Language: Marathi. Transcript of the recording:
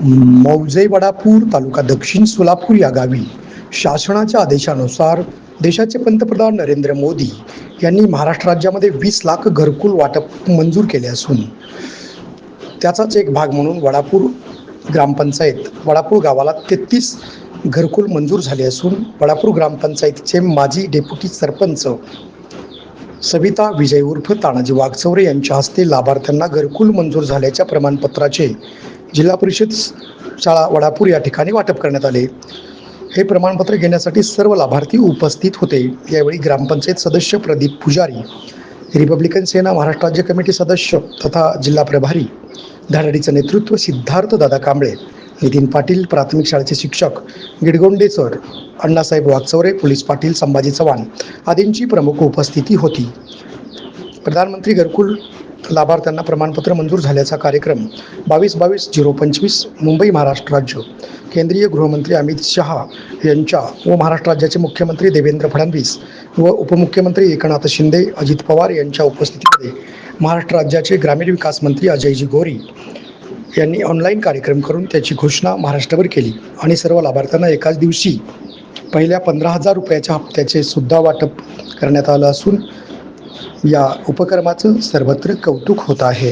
मौजे वडापूर तालुका दक्षिण सोलापूर या गावी शासनाच्या आदेशानुसार देशाचे पंतप्रधान नरेंद्र मोदी यांनी महाराष्ट्र राज्यामध्ये वीस लाख घरकुल वाटप मंजूर केले असून त्याचाच एक भाग म्हणून वडापूर ग्रामपंचायत वडापूर गावाला तेहतीस घरकुल मंजूर झाले असून वडापूर ग्रामपंचायतीचे माजी डेप्युटी सरपंच सविता विजय उर्फ तानाजी वाघचौरे यांच्या हस्ते लाभार्थ्यांना घरकुल मंजूर झाल्याच्या प्रमाणपत्राचे जिल्हा परिषद शाळा वडापूर या ठिकाणी वाटप करण्यात आले. हे प्रमाणपत्र घेण्यासाठी सर्व लाभार्थी उपस्थित होते. यावेळी ग्रामपंचायत सदस्य प्रदीप पुजारी रिपब्लिकन सेना महाराष्ट्र राज्य कमिटी सदस्य तथा जिल्हा प्रभारी धाराडीचं नेतृत्व सिद्धार्थ दादा कांबळे नितीन पाटील प्राथमिक शाळेचे शिक्षक गिडगोंडे सर अण्णासाहेब वागचौरे पोलीस पाटील संभाजी चव्हाण आदींची प्रमुख उपस्थिती होती. प्रधानमंत्री घरकुल लाभार्थ्यांना प्रमाणपत्र मंजूर झाल्याचा कार्यक्रम बावीस बावीस झिरो पंचवीस मुंबई महाराष्ट्र राज्य. केंद्रीय गृहमंत्री अमित शहा यांच्या व महाराष्ट्र राज्याचे मुख्यमंत्री देवेंद्र फडणवीस व उपमुख्यमंत्री एकनाथ शिंदे अजित पवार यांच्या उपस्थितीमध्ये महाराष्ट्र राज्याचे ग्रामीण विकास मंत्री अजयजी गोरी यांनी ऑनलाईन कार्यक्रम करून त्याची घोषणा महाराष्ट्रभर केली आणि सर्व लाभार्थ्यांना एकाच दिवशी पहिल्या पंधरा हजार रुपयाच्या हप्त्याचे सुद्धा वाटप करण्यात आलं असून या उपक्रमाचं सर्वत्र कौतुक होत आहे.